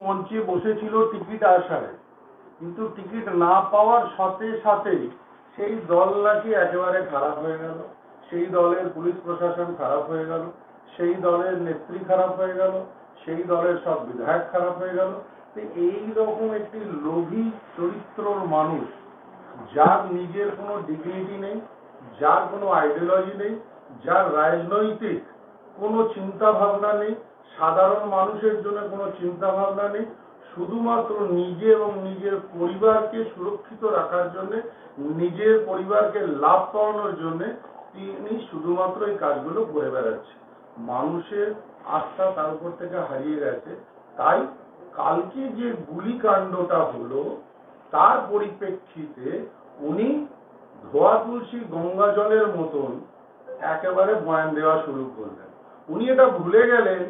মঞ্চে বসেছিল টিকিট আসায় কিন্তু টিকিট না পাওয়ার সাথে সাথেই সেই দল নাকি একেবারে খারাপ হয়ে গেল। সেই দলের পুলিশ প্রশাসন খারাপ হয়ে গেল। সেই দলের নেত্রী খারাপ হয়ে গেল। সেই দলের সব বিধায়ক খারাপ হয়ে গেল। এই রকম একটি লোভী চরিত্রর মানুষ, যার নিজের কোনো ডিগনিটি নেই, যার কোনো আইডিওলজি নেই, যার রাজনৈতিক কোনো চিন্তা ভাবনা নেই সাধারণ মানুষের জন্য কোনো চিন্তা ভাবনা নেই। শুধুমাত্র নিজে এবং নিজের পরিবারকে সুরক্ষিত রাখার জন্য, নিজের পরিবারকে লাভ পাওয়ানোর জন্য তিনি শুধুমাত্র এই কাজগুলো করে বেড়াচ্ছে। মানুষের আস্থা তার উপর থেকে হারিয়ে গেছে। তাই কালকে যে গুলিকাণ্ডটা হলো, তার পরিপ্রেক্ষিতে উনি ধোয়া তুলসী গঙ্গা জলের মতন একেবারে বয়ান দেওয়া শুরু করলেন। উনি এটা ভুলে গেলেন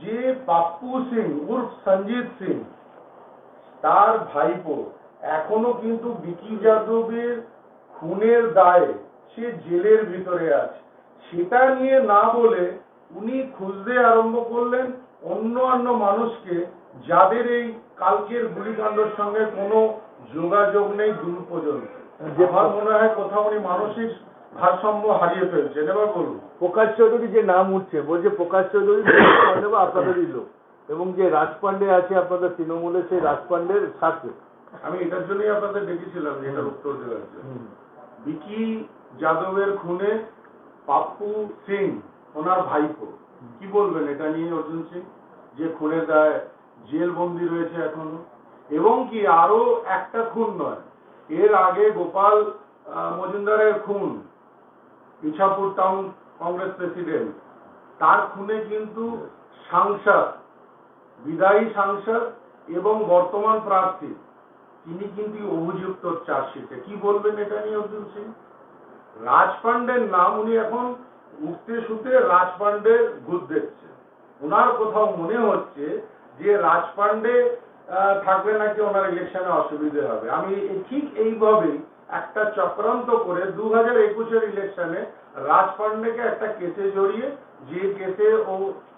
যে পাপ্পু সিং উর্ফ সঞ্জিত সিং তার ভাইপো এখনও কিন্তু বিকি যাদবের খুনের দায়ে সে জেলের ভিতরে আছে। সেটা নিয়ে না বলে উনি খুঁজতে আরম্ভ করলেন অন্য অন্য মানুষকে যাদের এই কালকের গুলিকাণ্ডের সঙ্গে কোনো যোগাযোগ নেই দূর পর্যন্ত। যে- আমার মনে হয় কোথাও উনি মানসিক ভারসাম্য হারিয়ে ফেলছেন এবার বলুন। প্রকাশ চৌধুরী যে নাম উঠছে বলছে প্রকাশ চৌধুরী পাণ্ডে আপনাদেরই লোক। এবং যে রাজ পাণ্ডে আছে আপনাদের তৃণমূলের সেই রাজ পাণ্ডের সাথে। আমি এটার জন্যই আপনাদের ডেকেছিলাম যে এটার উত্তর দেওয়ার জন্য। বিকি যাদবের খুনে পাপ্পু সিং ওনার ভাইপো। কি বলবেন এটা নিয়ে অর্জুন সিং? যে খুনে দায় জেল বন্দি রয়েছে এখনও। এবং কি আরও একটা খুন নয় এর আগে গোপাল মজুমদারের খুন। ইছাপুর টাউন কংগ্রেস প্রেসিডেন্ট তার খুনে কিন্তু সাংসদ, বিদায়ী সাংসদ এবং বর্তমান প্রার্থী। তিনি কিন্তু অভিযুক্ত চার্জশিটে। কি বলবেন এটা নিয়ে অর্জুন সিং? রাজ নাম উনি এখন উঠতে শুতে রাজ পাণ্ডে দেখছে। ওনার কোথাও মনে হচ্ছে যে রাজ থাকবে নাকি ওনার ইলেকশনে অসুবিধে হবে। আমি ঠিক এইভাবেই একটা চক্রান্ত করে দু হাজার একুশের ইলেকশনে রাজ পাণ্ডেকে একটা কেসে জড়িয়ে, যে কেসে ও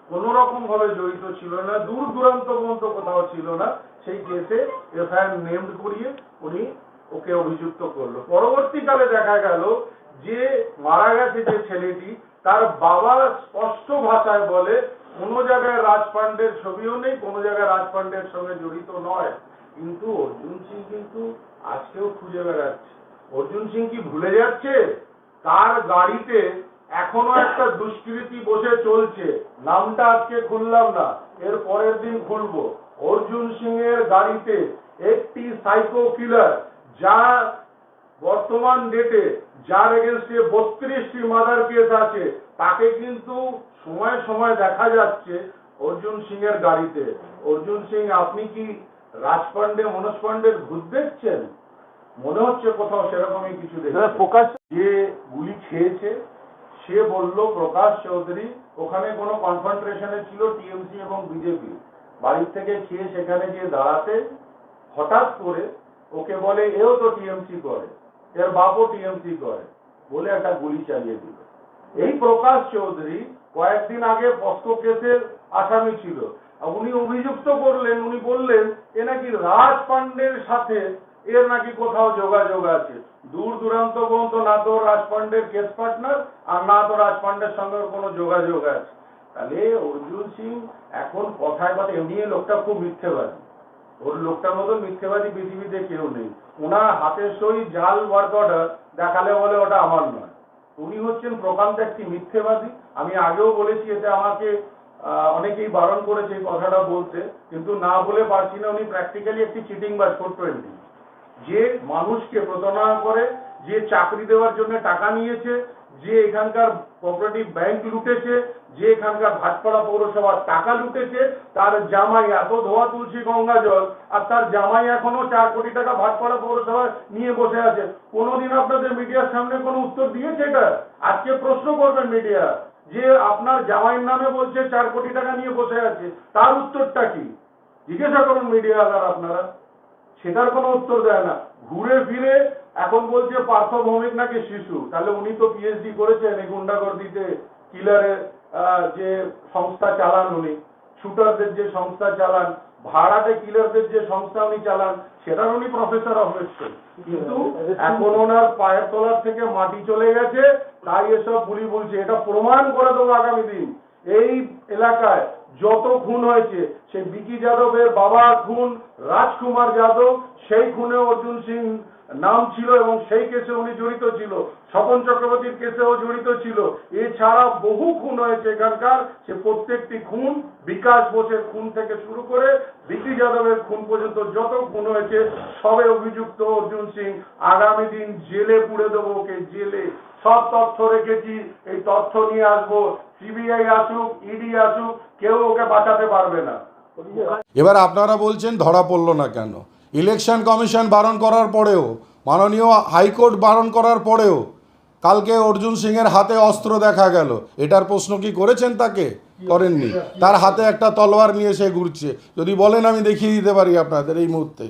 কোন রকম ভাবে জড়িত ছিল না দূর দূরান্ত পর্যন্ত কোথাও ছিল না, সেই কেসে এফআইআর নেমড করিয়ে উনি ওকে অভিযুক্ত করল। পরবর্তীকালে দেখা গেল যে মারা গেছে যে ছেলেটি, তার বাবা স্পষ্ট ভাষায় বলে, কোন জায়গায় রাজ পাণ্ডের ছবিও নেই, কোন জায়গায় রাজ পাণ্ডের সঙ্গে জড়িত নয়। কিন্তু অর্জুন সিং কিন্তু আজকেও খুঁজে বেড়াচ্ছে। অর্জুন সিং কি ভুলে যাচ্ছে? তার গাড়িতে এখনও একটা দুষ্কৃতি বসে চলছে। নামটা আজকে খুললাম না, এর পরের দিন খুলবো। অর্জুন সিং এর গাড়িতে একটি সাইকো কিলার যা বর্তমান ডেটে যার এগেনস্টে বত্রিশটি মার্ডার কেস আছে, তাকে কিন্তু সময় সময় দেখা যাচ্ছে অর্জুন সিং এর গাড়িতে। অর্জুন সিং, আপনি কি রাজ পাণ্ডে মনোজ পাণ্ডের ভূত দেখছেন? মনে হচ্ছে কোথাও সেরকমই কিছু প্রকাশ যে গুলি খেয়েছে সে বলল প্রকাশ চৌধুরী ওখানে কোনো কনফ্রন্ট্রেশনে ছিল টিএমসি এবং বিজেপি। বাড়ির থেকে খেয়ে সেখানে গিয়ে দাঁড়াতে হঠাৎ করে ওকে বলে এও তো টিএমসি করে এর বাপও টিএমসি করে বলে একটা গুলি চালিয়ে দিল। এই প্রকাশ চৌধুরী কয়েকদিন আগে পস্কো কেসের আসামি ছিল। উনি অভিযুক্ত করলেন উনি বললেন এ নাকি রাজ পাণ্ডের সাথে এর নাকি কোথাও যোগাযোগ আছে। দূর দূরান্ত পর্যন্ত না তো রাজ পাণ্ডের কেস পার্টনার আর না তো রাজ পাণ্ডের সঙ্গে কোনো যোগাযোগ আছে। তাহলে অর্জুন সিং এখন কথায় কথা এমনি লোকটা খুব মিথ্যেবাদী। ওর লোকটার মতো মিথ্যেবাদী পৃথিবীতে কেউ নেই। ওনার হাতের সই জাল ওয়ার্ক অর্ডার দেখালে বলে ওটা আমার নয়। উনি হচ্ছেন প্রকান্ত একটি মিথ্যেবাদী। আমি আগেও বলেছি এতে আমাকে অনেকেই বারণ করেছে এই কথাটা বলতে। কিন্তু না বলে পারছি না, উনি প্র্যাকটিক্যালি একটি চিটিং বা ফোর টোয়েন্টি যে মানুষকে প্রতারণা করে, যে চাকরি দেওয়ার জন্য টাকা নিয়েছে, যে এখানকার কোঅপারেটিভ ব্যাংক লুটেছে, যে এখানকার ভাটপাড়া পৌরসভার টাকা লুটেছে, তার জামাই এত ধোয়া তুলসী গঙ্গা জল, আর তার জামাই এখনও চার কোটি টাকা ভাটপাড়া পৌরসভায় নিয়ে বসে আছে। কোনোদিন আপনাদের মিডিয়ার সামনে কোনো উত্তর দিয়েছে এটা? আজকে প্রশ্ন করবেন মিডিয়া। যে আপনার জামাইয়ের নামে বলছে চার কোটি টাকা নিয়ে বসে আছে, তার উত্তরটা কি? জিজ্ঞাসা করুন মিডিয়া আপনারা। সেটার কোনো উত্তর দেয় না। ঘুরে ফিরে এখন বলছে পার্থ ভৌমিক নাকি শিশু। তাহলে উনি তো পিএইচডি করেছেন এই গুন্ডাগর্দিতে কিলারের যে সংস্থা চালান উনি। শুটারদের যে সংস্থা চালান, ভাড়াটে কিলারদের যে সংস্থা উনি চালান, সেটার উনি প্রফেসর অফ মেডিসিন কিন্তু এখন ওনার পায়ের তলার থেকে মাটি চলে গেছে, তাই এসব পুলি বলছে এটা প্রমাণ করে দেবো আগামী দিন। এই এলাকায় যত খুন হয়েছে, সেই বিকি যাদবের বাবা খুন, রাজকুমার যাদব, সেই খুনে অর্জুন সিং নাম ছিল এবং সেই কেসে উনি জড়িত ছিল। স্বপন চক্রবর্তীর কেসেও জড়িত ছিল। এছাড়া বহু খুন হয়েছে এখানকার। সে প্রত্যেকটি খুন বিকাশ বোসের খুন থেকে শুরু করে বিকি যাদবের খুন পর্যন্ত যত খুন হয়েছে, সবে অভিযুক্ত অর্জুন সিং আগামী দিন জেলে পুড়ে দেবো ওকে, জেলে। সব তথ্য রেখেছি, এই তথ্য নিয়ে আসব। সিবিআই আসুক ইডি আসুক, কেউ ওকে বাঁচাতে পারবে না। এবার আপনারা বলছেন ধরা পড়ল না কেন? ইলেকশন কমিশন বারণ করার পরেও, মাননীয় হাইকোর্ট বারণ করার পরেও, কালকে অর্জুন সিংয়ের হাতে অস্ত্র দেখা গেল। এটার প্রশ্ন কি করেছেন তাকে? করেননি। তার হাতে একটা তলোয়ার নিয়ে সে ঘুরছে। যদি বলেন, আমি দেখিয়ে দিতে পারি আপনাদের এই মুহূর্তে।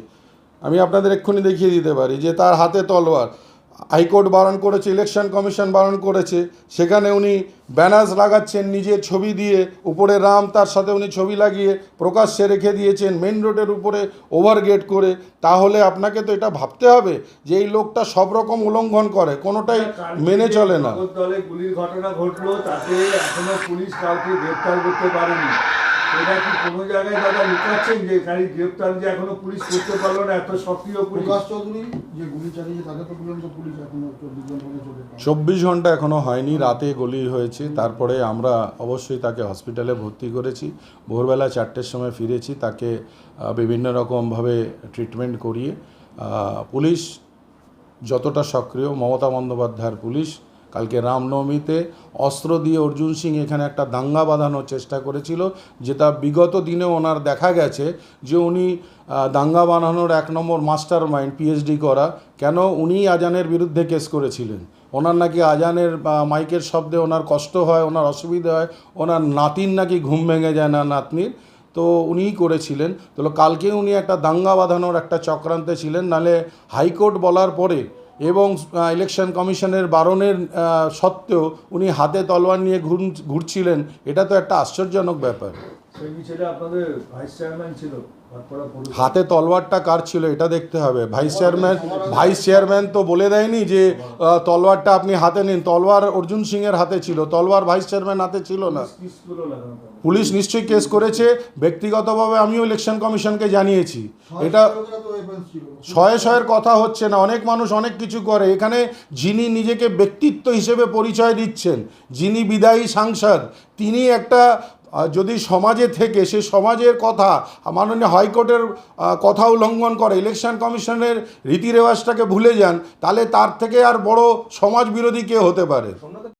আমি আপনাদের এক্ষুনি দেখিয়ে দিতে পারি যে তার হাতে তলোয়ার। হাইকোর্ট বারণ করেছে ইলেকশন কমিশন বারণ করেছে সেখানে উনি ব্যানার্স লাগাচ্ছেন নিজের ছবি দিয়ে উপরে রাম তার সাথে উনি ছবি লাগিয়ে প্রকাশ্যে রেখে দিয়েছেন মেন রোডের উপরে ওভারগেট করে তাহলে আপনাকে তো এটা ভাবতে হবে যে এই লোকটা সব রকম উল্লঙ্ঘন করে কোনোটাই মেনে চলে না। দলে গুলির ঘটনা ঘটলো তাতে এখনও পুলিশ কাউকে গ্রেপ্তার করতে পারেনি। এটা কি কোনো জায়গায় দাদা লুকাচ্ছেন যে গাড়ি গ্রেপ্তার যে এখনও পুলিশ করতে পারল না? এত সক্রিয় প্রকাশ চৌধুরী যে গুলি চালিয়েছে তাকে তো পর্যন্ত পুলিশ এখনও চব্বিশ ঘণ্টা এখনও হয়নি রাতে গলি হয়েছে। তারপরে আমরা অবশ্যই তাকে হসপিটালে ভর্তি করেছি। ভোরবেলা চারটের সময় ফিরেছি তাকে বিভিন্ন রকমভাবে ট্রিটমেন্ট করিয়ে পুলিশ যতটা সক্রিয় মমতা বন্দ্যোপাধ্যায়ের পুলিশ কালকে রামনবমীতে অস্ত্র দিয়ে অর্জুন সিং এখানে একটা দাঙ্গা বাঁধানোর চেষ্টা করেছিল, যেটা বিগত দিনে ওনার দেখা গেছে যে উনি দাঙ্গা বানানোর এক নম্বর মাস্টার মাইন্ড পিএইচডি করা, কেন উনি আজানের বিরুদ্ধে কেস করেছিলেন? ওনার নাকি আজানের মাইকের শব্দে ওনার কষ্ট হয়, ওনার অসুবিধা হয়, ওনার নাতির নাকি ঘুম ভেঙে যায় না নাতনির? তো উনিই করেছিলেন। তো কালকে উনি একটা দাঙ্গা বাঁধানোর একটা চক্রান্তে ছিলেন নালে হাইকোর্ট বলার পরে এবং ইলেকশন কমিশনের বারণের সত্ত্বেও উনি হাতে তলোয়ার নিয়ে ঘুর, ঘুরছিলেন এটা তো একটা আশ্চর্যজনক ব্যাপার সেই আপনাদের ভাইস চেয়ারম্যান ছিল। হাতে তলোয়ারটা কার ছিল এটা দেখতে হবে। ভাইস চেয়ারম্যান ভাইস চেয়ারম্যান তো বলে দেয়নি যে তলোয়ারটা আপনি হাতে নিন। তলোয়ার অর্জুন সিংয়ের হাতে ছিল। তলোয়ার ভাইস চেয়ারম্যান হাতে ছিল না। পুলিশ নিশ্চয়ই কেস করেছে। ব্যক্তিগতভাবে আমিও ইলেকশন কমিশনকে জানিয়েছি। এটা শয়ে শয়ের কথা হচ্ছে না। অনেক মানুষ অনেক কিছু করে। এখানে যিনি নিজেকে ব্যক্তিত্ব হিসেবে পরিচয় দিচ্ছেন, যিনি বিদায়ী সাংসদ, তিনি একটা যদি সমাজে থেকে সে সমাজের কথা, মাননীয় হাইকোর্টের কথা উল্লঙ্ঘন করে, ইলেকশন কমিশনের রীতি রেওয়াজটাকে ভুলে যান, তাহলে তার থেকে আর বড় সমাজ বিরোধী কে হতে পারে?